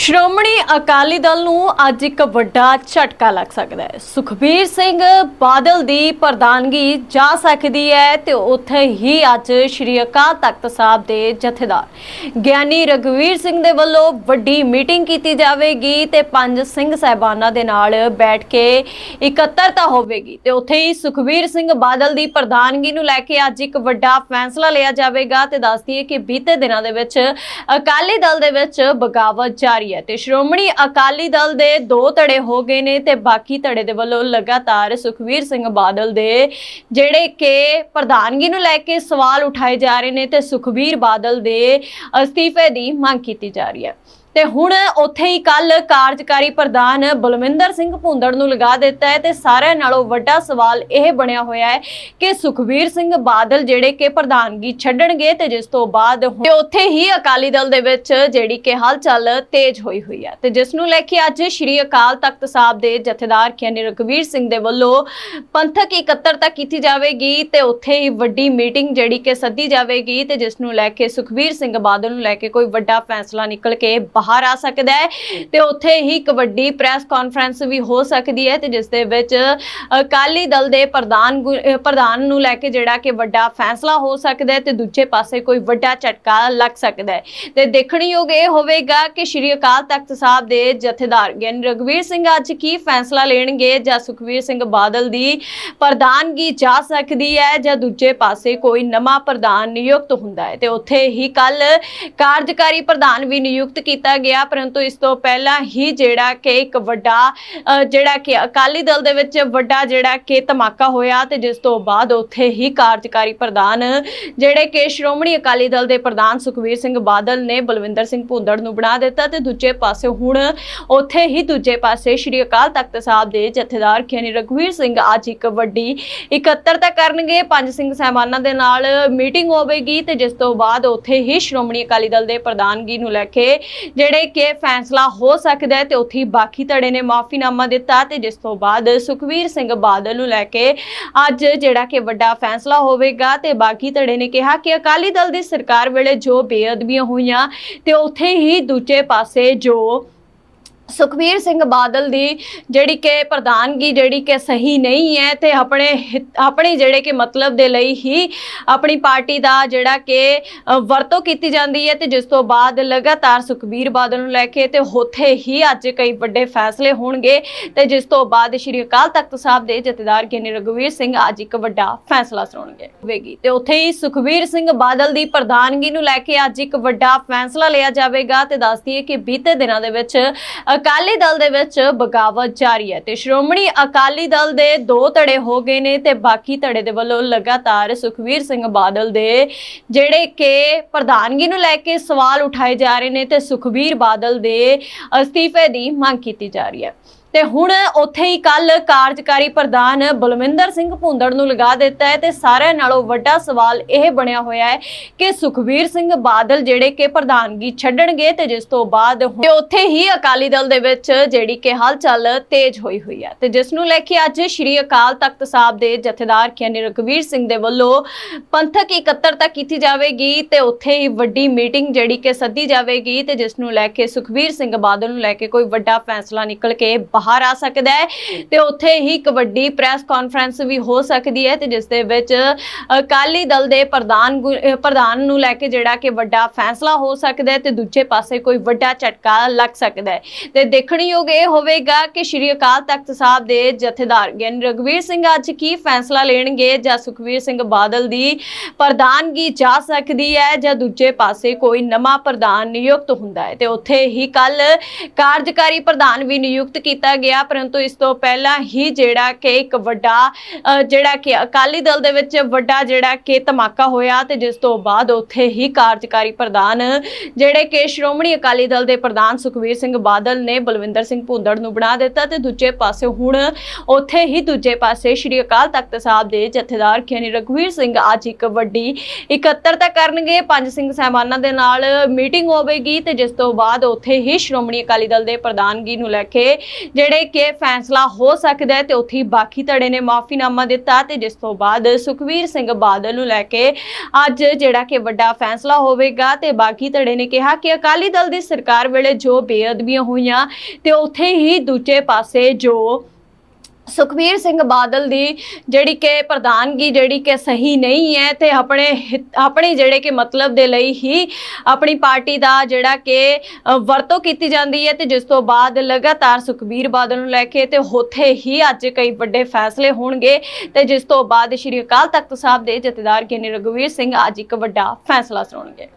ਸ਼੍ਰੋਮਣੀ ਅਕਾਲੀ ਦਲ ਨੂੰ ਅੱਜ ਇੱਕ ਵੱਡਾ ਝਟਕਾ ਲੱਗ ਸਕਦਾ ਹੈ। ਸੁਖਬੀਰ ਸਿੰਘ ਬਾਦਲ ਦੀ ਪ੍ਰਧਾਨਗੀ ਜਾ ਸਕਦੀ ਹੈ ਤੇ ਉੱਥੇ ਹੀ ਅੱਜ ਸ਼੍ਰੀ ਅਕਾਲ ਤਖਤ ਸਾਹਿਬ ਦੇ ਜਥੇਦਾਰ ਗਿਆਨੀ ਰਗਵੀਰ ਸਿੰਘ ਦੇ ਵੱਲੋਂ ਵੱਡੀ ਮੀਟਿੰਗ ਕੀਤੀ ਜਾਵੇਗੀ ਤੇ ਪੰਜ ਸਿੰਘ ਸਹਿਬਾਨਾਂ ਦੇ ਨਾਲ ਬੈਠ ਕੇ ਇਕੱਤਰਤਾ ਹੋਵੇਗੀ। ਤੇ ਉੱਥੇ ਹੀ ਸੁਖਬੀਰ ਸਿੰਘ ਬਾਦਲ ਦੀ ਪ੍ਰਧਾਨਗੀ ਨੂੰ ਲੈ ਕੇ ਅੱਜ ਇੱਕ ਵੱਡਾ ਫੈਸਲਾ ਲਿਆ ਜਾਵੇਗਾ ਤੇ ਦੱਸਦੀ ਹੈ ਕਿ ਬੀਤੇ ਦਿਨਾਂ ਦੇ ਵਿੱਚ ਅਕਾਲੀ ਦਲ ਦੇ ਵਿੱਚ ਬਗਾਵਤ ਜਾਰੀ ਹੈ ਤੇ ਸ਼੍ਰੋਮਣੀ ਅਕਾਲੀ ਦਲ ਦੇ ਦੋ ਧੜੇ ਹੋ ਗਏ ਨੇ ਤੇ ਬਾਕੀ ਧੜੇ ਦੇ ਵੱਲੋਂ ਲਗਾਤਾਰ ਸੁਖਵੀਰ ਸਿੰਘ ਬਾਦਲ ਦੇ ਜਿਹੜੇ ਕਿ ਪ੍ਰਧਾਨਗੀ ਨੂੰ ਲੈ ਕੇ ਸਵਾਲ ਉਠਾਏ ਜਾ ਰਹੇ ਨੇ ਤੇ ਸੁਖਵੀਰ ਬਾਦਲ ਦੇ ਅਸਤੀਫੇ ਦੀ ਮੰਗ ਕੀਤੀ ਜਾ ਰਹੀ ਹੈ। ਤੇ ਹੁਣ ਉੱਥੇ ਹੀ ਕੱਲ ਕਾਰਜਕਾਰੀ ਪ੍ਰਧਾਨ ਬਲਵਿੰਦਰ ਸਿੰਘ ਭੁੰਦੜ ਨੂੰ ਲਗਾ ਦਿੱਤਾ ਹੈ ਤੇ ਸਾਰਿਆਂ ਨਾਲੋਂ ਵੱਡਾ ਸਵਾਲ ਇਹ ਬਣਿਆ ਹੋਇਆ ਹੈ ਕਿ ਸੁਖਵੀਰ ਸਿੰਘ ਬਾਦਲ ਜਿਹੜੇ ਕਿ ਪ੍ਰਧਾਨਗੀ ਛੱਡਣਗੇ ਤੇ ਜਿਸ ਤੋਂ ਬਾਅਦ ਉੱਥੇ ਹੀ ਅਕਾਲੀ ਦਲ ਦੇ ਵਿੱਚ ਜਿਹੜੀ ਕਿ ਹਲਚਲ ਤੇਜ਼ ਹੋਈ ਹੋਈ ਹੈ ਤੇ ਜਿਸ ਨੂੰ ਲੈ ਕੇ ਅੱਜ ਸ਼੍ਰੀ ਅਕਾਲ ਤਖਤ ਸਾਹਿਬ ਦੇ ਜਥੇਦਾਰ ਗਿਆਨੀ ਰਘਵੀਰ ਸਿੰਘ ਦੇ ਵੱਲੋਂ ਪੰਥਕ ਇਕੱਤਰਤਾ ਕੀਤੀ ਜਾਵੇਗੀ ਤੇ ਉੱਥੇ ਹੀ ਵੱਡੀ ਮੀਟਿੰਗ ਜਿਹੜੀ ਕਿ ਸੱਦੀ ਜਾਵੇਗੀ ਤੇ ਜਿਸ ਨੂੰ ਲੈ ਕੇ ਸੁਖਵੀਰ ਸਿੰਘ ਬਾਦਲ ਨੂੰ ਲੈ ਕੇ ਕੋਈ ਵੱਡਾ ਫੈਸਲਾ ਨਿਕਲ ਕੇ ਬਾਹਰ ਬਾਹਰ ਆ ਸਕਦਾ ਹੈ ਤੇ ਉੱਥੇ ਹੀ ਇੱਕ ਵੱਡੀ ਪ੍ਰੈਸ ਕਾਨਫਰੰਸ ਵੀ ਹੋ ਸਕਦੀ ਹੈ ਤੇ ਜਿਸ ਦੇ ਵਿੱਚ ਅਕਾਲੀ ਦਲ ਦੇ ਪ੍ਰਧਾਨ ਪ੍ਰਧਾਨ ਨੂੰ ਲੈ ਕੇ ਜਿਹੜਾ ਕਿ ਵੱਡਾ ਫੈਸਲਾ ਹੋ ਸਕਦਾ ਹੈ ਤੇ ਦੂਜੇ ਪਾਸੇ ਕੋਈ ਵੱਡਾ ਝਟਕਾ ਲੱਗ ਸਕਦਾ ਹੈ। ਤੇ ਦੇਖਣਯੋਗ ਇਹ ਹੋਵੇਗਾ ਕਿ ਸ਼੍ਰੀ ਅਕਾਲ ਤਖਤ ਸਾਹਿਬ ਦੇ ਜਥੇਦਾਰ ਗਿਆਨੀ ਰਗਵੀਰ ਸਿੰਘ ਅੱਜ ਕੀ ਫੈਸਲਾ ਲੈਣਗੇ ਜਾਂ ਸੁਖਵੀਰ ਸਿੰਘ ਬਾਦਲ ਦੀ ਪ੍ਰਧਾਨਗੀ ਜਾ ਸਕਦੀ ਹੈ ਜਾਂ ਦੂਜੇ ਪਾਸੇ ਕੋਈ ਨਵਾਂ ਪ੍ਰਧਾਨ ਨਿਯੁਕਤ ਹੁੰਦਾ ਹੈ। ਤੇ ਉੱਥੇ ਹੀ ਕੱਲ ਕਾਰਜਕਾਰੀ ਪ੍ਰਧਾਨ ਵੀ ਨਿਯੁਕਤ ਕੀਤਾ ਗਿਆ, ਪਰੰਤੂ ਇਸ ਤੋਂ ਪਹਿਲਾਂ ਹੀ ਜਿਹੜਾ ਕਿ ਇੱਕ ਵੱਡਾ ਜਿਹੜਾ ਕਿ ਅਕਾਲੀ ਦਲ ਦੇ ਵਿੱਚ ਵੱਡਾ ਜਿਹੜਾ ਕਿ ਧਮਾਕਾ ਹੋਇਆ ਤੇ ਜਿਸ ਤੋਂ ਬਾਅਦ ਉੱਥੇ ਹੀ ਕਾਰਜਕਾਰੀ ਪ੍ਰਧਾਨ, ਜਿਹੜੇ ਕਿ ਸ਼੍ਰੋਮਣੀ ਅਕਾਲੀ ਦਲ ਦੇ ਪ੍ਰਧਾਨ ਸੁਖਵੀਰ ਸਿੰਘ ਬਾਦਲ ਨੇ ਬਲਵਿੰਦਰ ਸਿੰਘ ਭੁੰਦੜ ਨੂੰ ਬਣਾ ਦਿੱਤਾ ਤੇ ਦੂਜੇ ਪਾਸੇ ਹੁਣ ਉੱਥੇ ਹੀ ਦੂਜੇ ਪਾਸੇ ਸ਼੍ਰੀ ਅਕਾਲ ਤਖਤ ਸਾਹਿਬ ਦੇ ਜਥੇਦਾਰ ਗਿਆਨੀ ਰਘਵੀਰ ਸਿੰਘ ਅੱਜ ਇੱਕ ਵੱਡੀ ਇਕੱਤਰਤਾ ਕਰਨਗੇ, ਪੰਜ ਸਿੰਘ ਸਹਿਬਾਨਾਂ ਦੇ ਨਾਲ ਮੀਟਿੰਗ ਹੋਵੇਗੀ ਤੇ ਜਿਸ ਤੋਂ ਬਾਅਦ ਉੱਥੇ ਹੀ ਸ਼੍ਰੋਮਣੀ ਅਕਾਲੀ ਦਲ ਦੇ ਪ੍ਰਧਾਨਗੀ ਨੂੰ ਲੈ ਕੇ ਜਿਹੜੇ ਕਿ ਫੈਸਲਾ ਹੋ ਸਕਦਾ ਹੈ ਤੇ ਉੱਥੇ ਬਾਕੀ ਧੜੇ ਨੇ ਮਾਫੀਨਾਮਾ ਦਿੱਤਾ ਤੇ ਜਿਸ ਤੋਂ ਬਾਅਦ ਸੁਖਵੀਰ ਸਿੰਘ ਬਾਦਲ ਨੂੰ ਲੈ ਕੇ ਅੱਜ ਜਿਹੜਾ ਕਿ ਵੱਡਾ ਫੈਸਲਾ ਹੋਵੇਗਾ ਤੇ ਬਾਕੀ ਧੜੇ ਨੇ ਕਿਹਾ ਕਿ ਅਕਾਲੀ ਦਲ ਦੀ ਸਰਕਾਰ ਵੇਲੇ ਜੋ ਬੇਅਦਬੀਆਂ ਹੋਈਆਂ ਤੇ ਉੱਥੇ ਹੀ ਦੂਜੇ ਪਾਸੇ ਜੋ ਸੁਖਬੀਰ ਸਿੰਘ ਬਾਦਲ ਦੀ ਜਿਹੜੀ ਕਿ ਪ੍ਰਧਾਨਗੀ ਜਿਹੜੀ ਕਿ ਸਹੀ ਨਹੀਂ ਹੈ ਤੇ ਆਪਣੇ ਹਿੱਤ- ਆਪਣੇ ਜਿਹੜੇ ਕਿ ਮਤਲਬ ਦੇ ਲਈ ਹੀ ਆਪਣੀ ਪਾਰਟੀ ਦਾ ਜਿਹੜਾ ਕਿ ਵਰਤੋਂ ਕੀਤੀ ਜਾਂਦੀ ਹੈ ਤੇ ਜਿਸ ਤੋਂ ਬਾਅਦ ਲਗਾਤਾਰ ਸੁਖਬੀਰ ਬਾਦਲ ਨੂੰ ਲੈ ਕੇ ਤੇ ਉੱਥੇ ਹੀ ਅੱਜ ਕਈ ਵੱਡੇ ਫੈਸਲੇ ਹੋਣਗੇ ਤੇ ਜਿਸ ਤੋਂ ਬਾਅਦ ਸ਼੍ਰੀ ਅਕਾਲ ਤਖਤ ਸਾਹਿਬ ਦੇ ਜਥੇਦਾਰ ਗਿਆਨੀ ਰਘੁਵੀਰ ਸਿੰਘ ਅੱਜ ਇੱਕ ਵੱਡਾ ਫੈਸਲਾ ਸੁਣਾਉਣਗੇ ਹੋਵੇਗੀ। ਤੇ ਉੱਥੇ ਹੀ ਸੁਖਬੀਰ ਸਿੰਘ ਬਾਦਲ ਦੀ ਪ੍ਰਧਾਨਗੀ ਨੂੰ ਲੈ ਕੇ ਅੱਜ ਇੱਕ ਵੱਡਾ ਫੈਸਲਾ ਲਿਆ ਜਾਵੇਗਾ ਤੇ ਦੱਸ ਦਈਏ ਕਿ ਬੀਤੇ ਦਿਨਾਂ ਦੇ ਵਿੱਚ ਅਕਾਲੀ ਦਲ ਦੇ ਵਿੱਚ ਬਗਾਵਤ ਜਾਰੀ ਹੈ ਤੇ ਸ਼੍ਰੋਮਣੀ ਅਕਾਲੀ ਦਲ ਦੇ ਦੋ ਧੜੇ ਹੋ ਗਏ ਨੇ ਤੇ ਬਾਕੀ ਧੜੇ ਦੇ ਵੱਲੋਂ ਲਗਾਤਾਰ ਸੁਖਵੀਰ ਸਿੰਘ ਬਾਦਲ ਦੇ ਜਿਹੜੇ ਕਿ ਪ੍ਰਧਾਨਗੀ ਨੂੰ ਲੈ ਕੇ ਸਵਾਲ ਉਠਾਏ ਜਾ ਰਹੇ ਨੇ ਤੇ ਸੁਖਵੀਰ ਬਾਦਲ ਦੇ ਅਸਤੀਫੇ ਦੀ ਮੰਗ ਕੀਤੀ ਜਾ ਰਹੀ ਹੈ। ਤੇ ਹੁਣ ਉੱਥੇ ਹੀ ਕੱਲ ਕਾਰਜਕਾਰੀ ਪ੍ਰਧਾਨ ਬਲਵਿੰਦਰ ਸਿੰਘ ਭੁੰਦੜ ਨੂੰ ਲਗਾ ਦਿੱਤਾ ਹੈ ਤੇ ਸਾਰਿਆਂ ਨਾਲੋਂ ਵੱਡਾ ਸਵਾਲ ਇਹ ਬਣਿਆ ਹੋਇਆ ਹੈ ਕਿ ਸੁਖਵੀਰ ਸਿੰਘ ਬਾਦਲ ਜਿਹੜੇ ਕਿ ਪ੍ਰਧਾਨਗੀ ਛੱਡਣਗੇ ਤੇ ਜਿਸ ਤੋਂ ਬਾਅਦ ਹੁਣ- ਤੇ ਉੱਥੇ ਹੀ ਅਕਾਲੀ ਦਲ ਦੇ ਵਿੱਚ ਜਿਹੜੀ ਕਿ ਹਲਚਲ ਤੇਜ਼ ਹੋਈ ਹੋਈ ਹੈ ਤੇ ਜਿਸ ਨੂੰ ਲੈ ਕੇ ਅੱਜ ਸ਼੍ਰੀ ਅਕਾਲ ਤਖਤ ਸਾਹਿਬ ਦੇ ਜਥੇਦਾਰ ਗਿਆਨੀ ਰਘਵੀਰ ਸਿੰਘ ਦੇ ਵੱਲੋਂ ਪੰਥਕ ਇਕੱਤਰਤਾ ਕੀਤੀ ਜਾਵੇਗੀ ਤੇ ਉੱਥੇ ਹੀ ਵੱਡੀ ਮੀਟਿੰਗ ਜਿਹੜੀ ਕਿ ਸੱਦੀ ਜਾਵੇਗੀ ਤੇ ਜਿਸ ਨੂੰ ਲੈ ਕੇ ਸੁਖਵੀਰ ਸਿੰਘ ਬਾਦਲ ਨੂੰ ਲੈ ਕੇ ਕੋਈ ਵੱਡਾ ਫੈਸਲਾ ਨਿਕਲ ਕੇ ਬਾਹਰ ਆ ਸਕਦਾ ਹੈ ਤੇ ਉੱਥੇ ਹੀ ਇੱਕ ਵੱਡੀ ਪ੍ਰੈਸ ਕਾਨਫਰੰਸ ਵੀ ਹੋ ਸਕਦੀ ਹੈ ਤੇ ਜਿਸ ਦੇ ਵਿੱਚ ਅਕਾਲੀ ਦਲ ਦੇ ਪ੍ਰਧਾਨ ਪ੍ਰਧਾਨ ਨੂੰ ਲੈ ਕੇ ਜਿਹੜਾ ਕਿ ਵੱਡਾ ਫੈਸਲਾ ਹੋ ਸਕਦਾ ਹੈ ਤੇ ਦੂਜੇ ਪਾਸੇ ਕੋਈ ਵੱਡਾ ਝਟਕਾ ਲੱਗ ਸਕਦਾ ਹੈ। ਤੇ ਦੇਖਣਯੋਗ ਇਹ ਹੋਵੇਗਾ ਕਿ ਸ਼੍ਰੀ ਅਕਾਲ ਤਖਤ ਸਾਹਿਬ ਦੇ ਜਥੇਦਾਰ ਗਿਆਨੀ ਰਘਵੀਰ ਸਿੰਘ ਅੱਜ ਕੀ ਫੈਸਲਾ ਲੈਣਗੇ ਜਾਂ ਸੁਖਵੀਰ ਸਿੰਘ ਬਾਦਲ ਦੀ ਪ੍ਰਧਾਨਗੀ ਜਾ ਸਕਦੀ ਹੈ ਜਾਂ ਦੂਜੇ ਪਾਸੇ ਕੋਈ ਨਵਾਂ ਪ੍ਰਧਾਨ ਨਿਯੁਕਤ ਹੁੰਦਾ ਹੈ। ਤੇ ਉੱਥੇ ਹੀ ਕੱਲ ਕਾਰਜਕਾਰੀ ਪ੍ਰਧਾਨ ਵੀ ਨਿਯੁਕਤ ਕੀਤਾ ਗਿਆ, ਪਰੰਤੂ ਇਸ ਤੋਂ ਪਹਿਲਾਂ ਹੀ ਜਿਹੜਾ ਕਿ ਇੱਕ ਵੱਡਾ ਜਿਹੜਾ ਕਿ ਅਕਾਲੀ ਦਲ ਦੇ ਵਿੱਚ ਵੱਡਾ ਜਿਹੜਾ ਕਿ ਧਮਾਕਾ ਹੋਇਆ ਤੇ ਜਿਸ ਤੋਂ ਬਾਅਦ ਉੱਥੇ ਹੀ ਕਾਰਜਕਾਰੀ ਪ੍ਰਧਾਨ, ਜਿਹੜੇ ਕਿ ਸ਼੍ਰੋਮਣੀ ਅਕਾਲੀ ਦਲ ਦੇ ਪ੍ਰਧਾਨ ਸੁਖਵੀਰ ਸਿੰਘ ਬਾਦਲ ਨੇ ਬਲਵਿੰਦਰ ਸਿੰਘ ਭੁੰਦੜ ਨੂੰ ਬਣਾ ਦਿੱਤਾ ਤੇ ਦੂਜੇ ਪਾਸੇ ਹੁਣ ਉੱਥੇ ਹੀ ਦੂਜੇ ਪਾਸੇ ਸ਼੍ਰੀ ਅਕਾਲ ਤਖਤ ਸਾਹਿਬ ਦੇ ਜਥੇਦਾਰ ਗਿਆਨੀ ਰਘਵੀਰ ਸਿੰਘ ਅੱਜ ਇੱਕ ਵੱਡੀ ਇਕੱਤਰਤਾ ਕਰਨਗੇ, ਪੰਜ ਸਿੰਘ ਸਹਿਬਾਨਾਂ ਦੇ ਨਾਲ ਮੀਟਿੰਗ ਹੋਵੇਗੀ ਤੇ ਜਿਸ ਤੋਂ ਬਾਅਦ ਉੱਥੇ ਹੀ ਸ਼੍ਰੋਮਣੀ ਅਕਾਲੀ ਦਲ ਦੇ ਪ੍ਰਧਾਨਗੀ ਨੂੰ ਲੈ ਕੇ ਜਿਹੜੇ ਕਿ ਫੈਸਲਾ ਹੋ ਸਕਦਾ ਹੈ ਤੇ ਉੱਥੇ ਬਾਕੀ ਧੜੇ ਨੇ ਮਾਫੀਨਾਮਾ ਦਿੱਤਾ ਤੇ ਜਿਸ ਤੋਂ ਬਾਅਦ ਸੁਖਵੀਰ ਸਿੰਘ ਬਾਦਲ ਨੂੰ ਲੈ ਕੇ ਅੱਜ ਜਿਹੜਾ ਕਿ ਵੱਡਾ ਫੈਸਲਾ ਹੋਵੇਗਾ ਤੇ ਬਾਕੀ ਧੜੇ ਨੇ ਕਿਹਾ ਕਿ ਅਕਾਲੀ ਦਲ ਦੀ ਸਰਕਾਰ ਵੇਲੇ ਜੋ ਬੇਅਦਬੀਆਂ ਹੋਈਆਂ ਤੇ ਉੱਥੇ ਹੀ ਦੂਜੇ ਪਾਸੇ ਜੋ ਸੁਖਬੀਰ ਸਿੰਘ ਬਾਦਲ ਦੀ ਜਿਹੜੀ ਕਿ ਪ੍ਰਧਾਨਗੀ ਜਿਹੜੀ ਕਿ ਸਹੀ ਨਹੀਂ ਹੈ ਤੇ ਆਪਣੇ ਹਿੱਤ- ਆਪਣੇ ਜਿਹੜੇ ਕਿ ਮਤਲਬ ਦੇ ਲਈ ਹੀ ਆਪਣੀ ਪਾਰਟੀ ਦਾ ਜਿਹੜਾ ਕਿ ਵਰਤੋਂ ਕੀਤੀ ਜਾਂਦੀ ਹੈ ਤੇ ਜਿਸ ਤੋਂ ਬਾਅਦ ਲਗਾਤਾਰ ਸੁਖਬੀਰ ਬਾਦਲ ਨੂੰ ਲੈ ਕੇ ਤੇ ਉੱਥੇ ਹੀ ਅੱਜ ਕਈ ਵੱਡੇ ਫੈਸਲੇ ਹੋਣਗੇ ਤੇ ਜਿਸ ਤੋਂ ਬਾਅਦ ਸ਼੍ਰੀ ਅਕਾਲ ਤਖਤ ਸਾਹਿਬ ਦੇ ਜਥੇਦਾਰ ਗਿਆਨੀ ਰਘੁਵੀਰ ਸਿੰਘ ਅੱਜ ਇੱਕ ਵੱਡਾ ਫੈਸਲਾ ਸੁਣਾਉਣਗੇ